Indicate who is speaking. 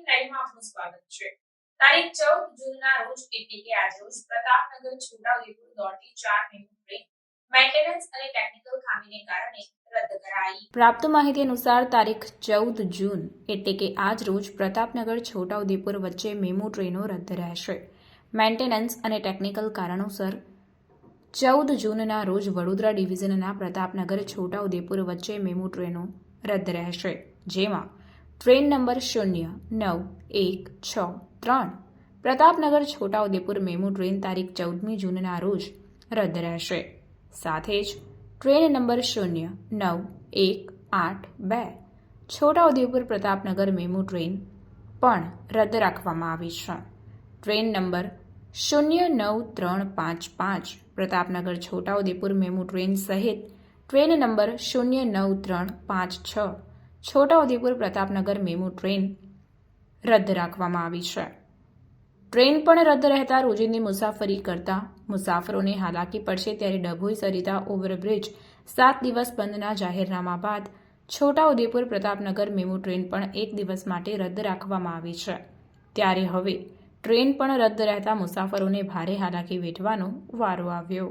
Speaker 1: લાઈવમાં આપનું સ્વાગત છે. તારીખ ચૌદ જૂનના રોજ, એટલે કે આજ રોજ, પ્રતાપનગર, છોટાઉદેપુર, દોડતી ચાર મેમુ ટ્રેન
Speaker 2: પ્રાપ્ત માહિતી અનુસાર, તારીખ ચૌદ જૂન, એટલે કે આજ રોજ, પ્રતાપનગર, છોટાઉદેપુર વચ્ચે મેમુ ટ્રેનો રદ રહેશે. મેન્ટેનન્સ અને ટેકનિકલ કારણોસર, ચૌદ જૂનના રોજ વડોદરા ડિવિઝનના પ્રતાપનગર, છોટાઉદેપુર વચ્ચે મેમુ ટ્રેનો રદ રહેશે. જેમાં ટ્રેન નંબર શૂન્ય, નવ, એક, છ, ત્રણ. પ્રતાપનગર, છોટાઉદેપુર, મેમુ ટ્રેન તારીખ ચૌદમી જૂનના રોજ રદ રહેશે. સાથે જ ટ્રેન નંબર શૂન્ય, નવ, એક, આઠ, બે. છોટાઉદેપુર, પ્રતાપનગર, મેમુ ટ્રેન પણ રદ રાખવામાં આવી છે. ટ્રેન નંબર શૂન્ય, નવ, ત્રણ, પાંચ પાંચ. પ્રતાપનગર, છોટાઉદેપુર, મેમુ ટ્રેન સહિત ટ્રેન નંબર શૂન્ય, નવ, ત્રણ, પાંચ, છ. છોટાઉદેપુર પ્રતાપનગર મેમુ ટ્રેન રદ રાખવામાં આવી છે. ટ્રેન પણ રદ રહેતા રોજિંદી મુસાફરી કરતા મુસાફરોને હાલાકી પડશે ત્યારે ડભોઈ સરિતા ઓવરબ્રિજ સાત દિવસ બંધના જાહેરનામા બાદ છોટાઉદેપુર પ્રતાપનગર મેમુ ટ્રેન પણ એક દિવસ માટે રદ રાખવામાં આવી છે. ત્યારે હવે ટ્રેન પણ રદ રહેતા મુસાફરોને ભારે હાલાકી વેઠવાનો વારો આવ્યો.